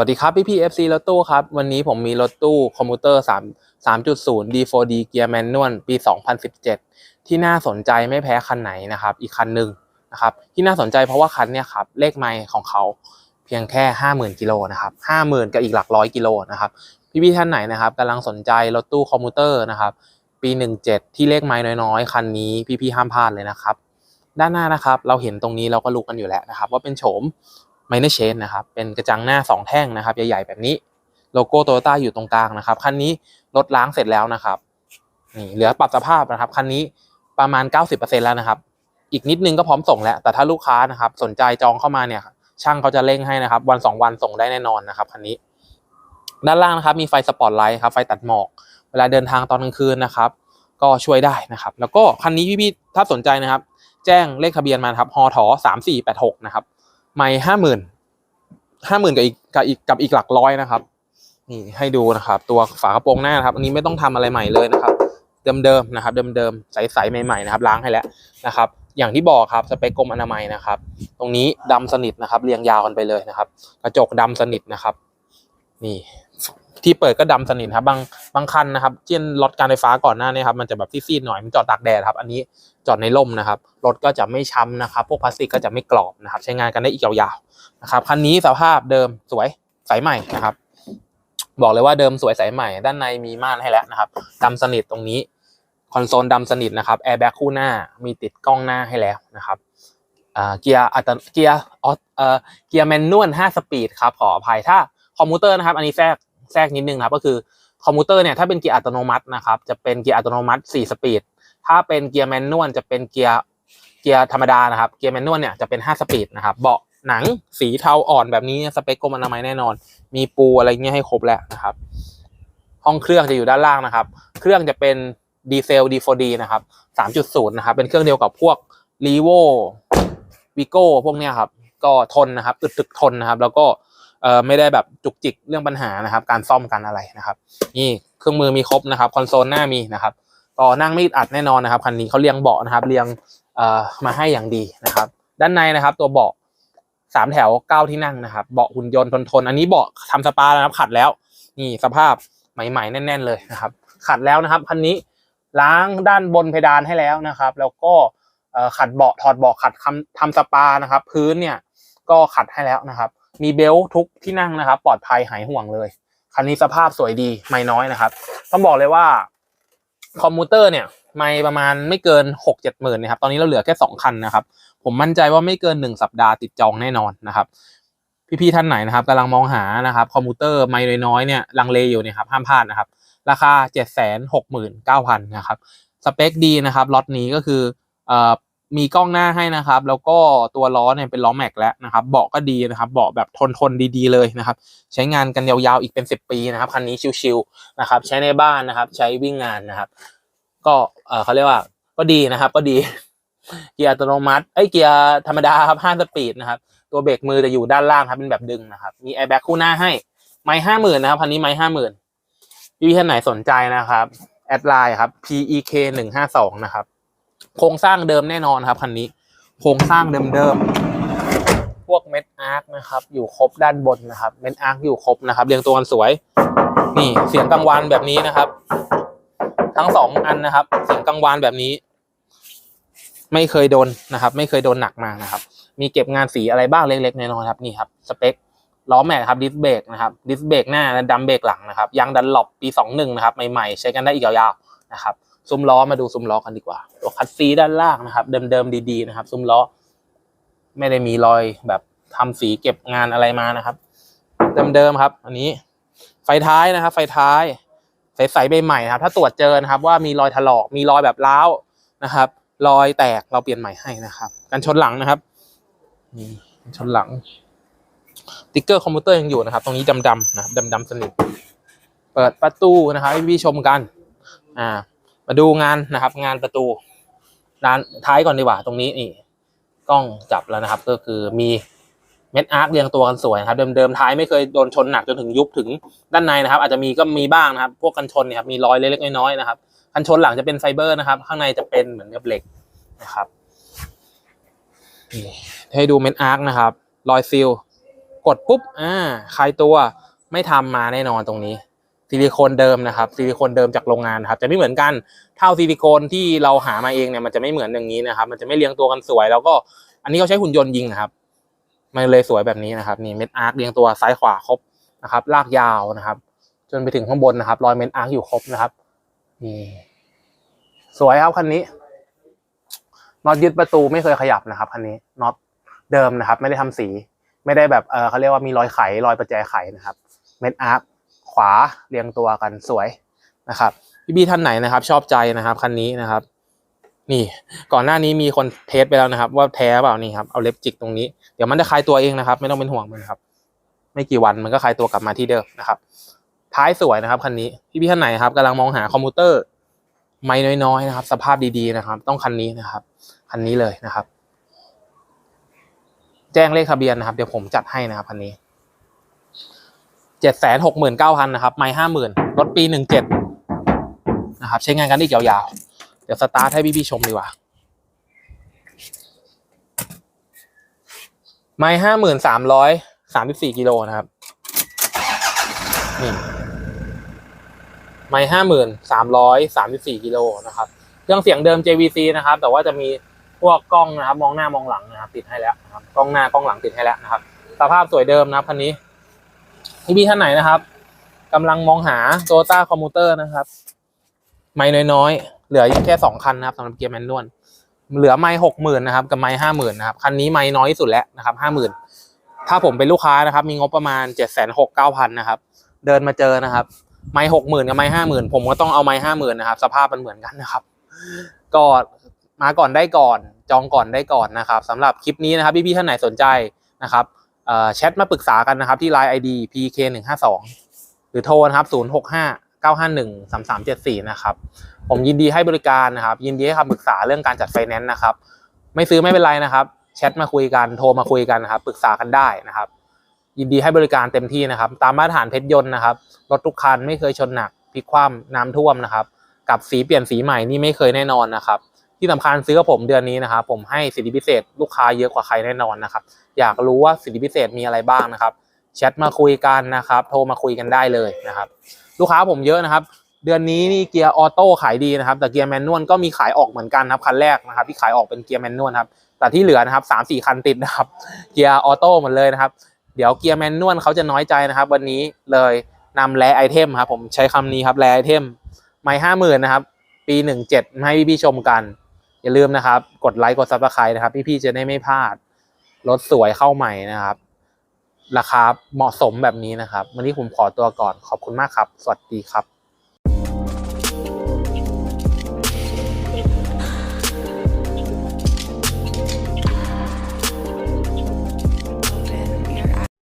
วัสดีครับพี่พีเอฟซีรถตู้ครับ วันนี้ผมมีรถตู้คอมพิวเตอร์3 3.0 D4D เกียร์แมนนวลปี2017ที่น่าสนใจไม่แพ้คันไหนนะครับ อีกคันหนึ่งนะครับ ที่น่าสนใจเพราะว่าคันเนี้ยครับ เลขไมล์ของเขาเพียงแค่50,000กิโลนะครับ50,000กับอีกหลักร้อยกิโลนะครับ พี่ๆท่านไหนนะครับกำลังสนใจรถตู้คอมพิวเตอร์นะครับ ปี17ที่เลขไมล์น้อยๆ คันนี้พี่ๆห้ามพลาดเลยนะครับด้านหน้านะครับเราเห็นตรงนี้เราก็รู้กันอยู่แล้วนะครับ ว่าเป็นโฉม ไมเนอร์เชนนะครับ เป็นกระจังหน้า 2 แท่งนะครับ ใหญ่ๆ แบบนี้ โลโก้โตโยต้าอยู่ตรงกลางนะครับ คันนี้รถล้างเสร็จแล้วนะครับ นี่เหลือปรับสภาพนะครับ คันนี้ประมาณ 90%แล้วนะครับ อีกนิดนึงก็พร้อมส่งแล้ว แต่ถ้าลูกค้านะครับ สนใจจองเข้ามาเนี่ย ช่างเขาจะเร่งให้นะครับ วัน 2 วันส่งได้แน่นอนนะครับ คันนี้ ด้านล่างนะครับ มีไฟสปอตไลท์ครับ ไฟตัดหมอก เวลาเดินทางตอนกลางคืนนะครับ ก็ช่วยได้นะครับ แล้วก็คันนี้พี่ๆถ้าสนใจนะครับ แจ้งเลขทะเบียนมาครับฮอทสามสี่แปดหกนะครับ ไม่ห้าหมื่นห้าหมื่นกับอีกกับอีกกับอีกหลักร้อยนะครับ นี่ให้ดูนะครับ ตัวฝากระโปรงหน้านะครับ อันนี้ไม่ต้องทำอะไรใหม่เลยนะครับ เดิมๆนะครับ เดิมๆใสๆใหม่ๆนะครับ ล้างให้แล้วนะครับ อย่างที่บอกครับสเปกกลมอนามัยนะครับ ตรงนี้ดำสนิทนะครับ เรียงยาวกันไปเลยนะครับ กระจกดำสนิทนะครับ นี่ ที่เปิดก็ดำสนิทครับบางบางคันนะครับเช่นรถการไฟฟ้าก่อนหน้านี้ครับมันจะแบบซีดๆหน่อยมันจอดตากแดดครับ อันนี้จอดในร่มนะครับรถก็จะไม่ช้ำนะครับ พวกพลาสติกก็จะไม่กรอบนะครับ ใช้งานกันได้อีกยาวๆนะครับคันนี้สภาพเดิมสวยใสใหม่นะครับ บอกเลยว่าเดิมสวยใสใหม่ ด้านในมีม่านให้แล้วนะครับดำสนิทตรงนี้คอนโซลดำสนิทนะครับแอร์แบ็กคู่หน้ามีติดกล้องหน้าให้แล้วนะครับเกียร์อัตเกียร์ออเอ่อเกียร์แมนนวล5สปีดครับขออภัยถ้าคอมพิวเตอร์นะครับ อันนี้แทรก แทรกนิดนึงนะครับก็คือคอมพิวเตอร์เนี่ยถ้าเป็นเกียร์อัตโนมัตินะครับจะเป็นเกียร์อัตโนมัติ 4 สปีด ถ้าเป็นเกียร์แมนนวลจะเป็นเกียร์เกียร์ธรรมดานะครับเกียร์แมนนวลเนี่ยจะเป็น 5 สปีดนะครับเบาะหนังสีเทาอ่อนแบบนี้สเปคกรมอนามัยแน่นอน มีปูอะไรเงี้ยให้ครบแล้วนะครับ ห้องเครื่องจะอยู่ด้านล่างนะครับ เครื่องจะเป็นดีเซล D4D นะครับ 3.0 นะครับ เป็นเครื่องเดียวกับพวก r e v o Vigo พวกเนี้ยครับ ก็ทนนะครับอึดตึกทนนะครับ แล้วก็ เอ่อไม่ได้แบบจุกจิกเรื่องปัญหานะครับ การซ่อมกันอะไรนะครับ นี่เครื่องมือมีครบนะครับคอนโซลหน้ามีนะครับก็นั่งไม่อัดแน่นอนนะครับคันนี้เขาเรียงเบาะนะครับเรียงเอ่อมาให้อย่างดีนะครับ ด้านในนะครับ ตัวเบาะสามแถวเก้าที่นั่งนะครับ เบาะหุ่นยนต์ทนทนอันนี้เบาะทำสปาแล้วนะครับขัดแล้ว นี่สภาพใหม่ๆแน่น ๆ เลยนะครับ ขัดแล้วนะครับคันนี้ล้างด้านบนเพดานให้แล้วนะครับ แล้วก็ขัดเบาะถอดเบาะขัดทำทำสปานะครับ พื้นเนี่ยก็ขัดให้แล้วนะครับ มีเบลต์ทุกที่นั่งนะครับ ปลอดภัยหายห่วงเลยคันนี้สภาพสวยดีไม่น้อยนะครับ ต้องบอกเลยว่าคอมพิวเตอร์เนี่ย ไม่ประมาณไม่เกินหกเจ็ดหมื่นนะครับ ตอนนี้เราเหลือแค่สองคันนะครับ ผมมั่นใจว่าไม่เกินหนึ่งสัปดาห์ติดจองแน่นอนนะครับ พี่ๆท่านไหนนะครับกำลังมองหานะครับ คอมพิวเตอร์ไม่น้อยๆเนี่ยลังเลอยู่เนี่ยครับห้ามพลาดนะครับ ราคา769,000นะครับสเปคดีนะครับล็อตนี้ก็คือเอ่อ มีกล้องหน้าให้นะครับ แล้วก็ตัวล้อเนี่ยเป็นล้อแม็กแล้วนะครับ เบาะก็ดีนะครับ เบาะแบบทนทนดีๆเลยนะครับ ใช้งานกันยาวๆอีกเป็น 10 ปีนะครับคันนี้ชิวๆนะครับ ใช้ในบ้านนะครับ ใช้วิ่งงานนะครับ ก็เออเขาเรียกว่าก็ดีนะครับ ก็ดี เกียร์อัตโนมัติเอ้เกียร์ธรรมดาครับ5สปีดนะครับ ตัวเบรกมือจะอยู่ด้านล่างครับเป็นแบบดึงนะครับ มีแอร์แบ็กคู่หน้าให้ ไม่ห้าหมื่นนะครับคันนี้ไม่ห้าหมื่นพี่ท่านไหนสนใจนะครับแอดไลน์ครับ PEK หนึ่งห้าสองนะครับ โครงสร้างเดิมแน่นอนครับคันนี้ โครงสร้างเดิมๆ พวกเม็ดอาร์คนะครับ อยู่ครบด้านบนนะครับเม็ดอาร์คอยู่ครบนะครับ เรียงตัวกันสวย นี่เสียงกังวานแบบนี้นะครับ ทั้งสองอันนะครับ เสียงกังวานแบบนี้ ไม่เคยโดนนะครับ ไม่เคยโดนหนักมานะครับ มีเก็บงานสีอะไรบ้างเล็กๆน้อยๆครับนี่ครับสเปคล้อแม็กครับดิสเบรกนะครับดิสเบรกหน้าและดัมเบรกหลังนะครับยางดันหลบปีสองหนึ่งนะครับใหม่ๆ ใช้กันได้อีกยาวๆนะครับ ซุ้มล้อมาดูซุ้มล้อกันดีกว่าตัวคัดซีด้านล่างนะครับ เดิมๆดีๆนะครับ ซุ้มล้อ ไม่ได้มีรอยแบบทำสีเก็บงานอะไรมานะครับ เดิมๆครับ อันนี้ ไฟท้ายนะครับ ไฟท้ายใสๆใหม่ครับถ้าตรวจเจอนะครับว่ามีรอยถลอกมีรอยแบบร้าวนะครับ รอยแตกเราเปลี่ยนใหม่ให้นะครับกันชนหลังนะครับนี่กันชนหลังติ๊กเกอร์คอมพิวเตอร์ยังอยู่นะครับ ตรงนี้ดำๆนะครับดำๆสนิทเปิดประตูนะครับให้พี่ชมกัน อ่า มาดูงานนะครับ งานประตูด้านท้ายก่อนดีกว่าตรงนี้นี่กล้องจับแล้วนะครับ ก็คือมีเม็ดอาร์คเรียงตัวกันสวยนะครับเดิมๆท้ายไม่เคยโดนชนหนักจนถึงยุบถึงด้านในนะครับ อาจจะมีก็มีบ้างนะครับ พวกกันชนเนี่ยครับมีรอยเล็กๆน้อยๆนะครับกันชนหลังจะเป็นไฟเบอร์นะครับ ข้างในจะเป็นเหมือนกับเหล็กนะครับนี่ให้ดูเม็ดอาร์คนะครับรอยซิลกดปุ๊บอ่าคลายตัวไม่ทำมาแน่นอนตรงนี้ ซิลิโคนเดิมนะครับซิลิโคนเดิมจากโรงงานนครับจะไม่เหมือนกันเท่าซิลิโคนที่เราหามาเองเนี่ยมันจะไม่เหมือนอย่างนี้นะครับ มันจะไม่เรียงตัวกันสวย แล้วก็อันนี้เขาใช้หุ่นยนต์ยิงนะครับมันเลยสวยแบบนี้นะครับนี่เม็ดอาร์คเรียงตัวซ้ายขวาครบนะครับลากยาวนะครับ จนไปถึงข้างบนนะครับ รอยเม็ดอาร์คอยู่ครบนะครับนี่สวยครับคันนี้น็อตยึดประตูไม่เคยขยับนะครับคันนี้น็อตเดิมนะครับ ไม่ได้ทำสี ไม่ได้แบบเออเขาเรียกว่ามีรอยไขรอยประแจไขนะครับ เม็ดอาร์ค ขวาเรียงตัวกันสวยนะครับพี่บีท่านไหนนะครับ ชอบใจนะครับคันนี้นะครับ นี่ก่อนหน้านี้มีคนเทสไปแล้วนะครับ ว่าแท้เปล่านี่ครับเอาเล็บจิกตรงนี้เดี๋ยวมันจะคลายตัวเองนะครับ ไม่ต้องเป็นห่วงมันครับ ไม่กี่วันมันก็คลายตัวกลับมาที่เดิมนะครับ ท้ายสวยนะครับคันนี้พี่พี่ท่านไหนครับกำลังมองหาคอมพิวเตอร์ไม่น้อยๆนะครับ สภาพดีๆนะครับ ต้องคันนี้นะครับคันนี้เลยนะครับ แจ้งเลขทะเบียนนะครับ เดี๋ยวผมจัดให้นะครับคันนี้ เจ็ดแสนหกหมื่นเก้าพันนะครับ ไม่ห้าหมื่นรถปีหนึ่งเจ็ดนะครับ ใช้งานกันได้ยาวๆ เดี๋ยวสตาร์ทให้พี่ๆชมดีกว่า ไม่ห้าหมื่นสามร้อยสามสิบสี่กิโลนะครับ นี่ไม่ห้าหมื่นสามร้อยสามสิบสี่กิโลนะครับ เครื่องเสียงเดิม JVC นะครับ แต่ว่าจะมีพวกกล้องนะครับ มองหน้ามองหลังนะครับ ติดให้แล้วนะครับ กล้องหน้ากล้องหลังติดให้แล้วนะครับ สภาพสวยเดิมนะครับคันนี้ พี่พี่ท่านไหนนะครับกำลังมองหาโตต้าคอมมูเตอร์นะครับ ไม่น้อยๆ เหลืออแค่สองคันนะครับสำหรับเกียร์แมนนวลเหลือไม่หกหมื่นนะครับ กับไม่ห้าหมื่นนะครับ คันนี้ไม่น้อยที่สุดแล้วนะครับห้าหมื่นถ้าผมเป็นลูกค้านะครับ มีงบประมาณเจ็ดแสนหกเก้าพันนะครับ เดินมาเจอนะครับ ไม่หกหมื่นกับไม่ห้าหมื่นผมก็ต้องเอาไม่ห้าหมื่นนะครับ สภาพมันเหมือนกันนะครับ ก็มาก่อนได้ก่อน จองก่อนได้ก่อนนะครับสำหรับคลิปนี้นะครับพี่ๆท่านไหนสนใจนะครับ แชทมาปรึกษากันนะครับที่ Line ID PK หนึ่งห้าสองหรือโทรนะครับศูนย์หกห้าเก้าห้าหนึ่งสามสามเจ็ดสี่นะครับ ผมยินดีให้บริการนะครับ ยินดีให้คำปรึกษาเรื่องการจัดไฟแนนซ์นะครับ ไม่ซื้อไม่เป็นไรนะครับ แชทมาคุยกัน โทรมาคุยกันนะครับ ปรึกษากันได้นะครับ ยินดีให้บริการเต็มที่นะครับ ตามมาตรฐานเพชรยนต์นะครับ รถทุกคันไม่เคยชนหนักพลิกคว่ำน้ำท่วมนะครับ กับสีเปลี่ยนสีใหม่นี่ไม่เคยแน่นอนนะครับ ที่สำคัญซื้อกับผมเดือนนี้นะครับผมให้สิทธิพิเศษลูกค้าเยอะกว่าใครแน่นอนนะครับ อยากรู้ว่าสิทธิพิเศษมีอะไรบ้างนะครับแชทมาคุยกันนะครับ โทรมาคุยกันได้เลยนะครับ ลูกค้าผมเยอะนะครับ เดือนนี้นี่เกียร์ออโต้ขายดีนะครับ แต่เกียร์แมนนวลก็มีขายออกเหมือนกันครับคันแรกนะครับ ที่ขายออกเป็นเกียร์แมนนวลครับแต่ที่เหลือนะครับสามสี่คันติดนะครับ เกียร์ออโต้หมดเลยนะครับ เดี๋ยวเกียร์แมนนวลเขาจะน้อยใจนะครับ วันนี้เลยนำแร่ไอเทมครับผมใช้คำนี้ครับแร่ไอเทมไม่ห้าหมื่นนะครับ ปีหนึ่งเจ็ดให้พี่ๆชมกัน อย่าลืมนะครับ กดไลค์กดซับสไครต์นะครับ พี่ๆจะได้ไม่พลาดรถสวยเข้าใหม่นะครับ ราคาเหมาะสมแบบนี้นะครับ วันนี้ผมขอตัวก่อนขอบคุณมากครับ สวัสดีครับ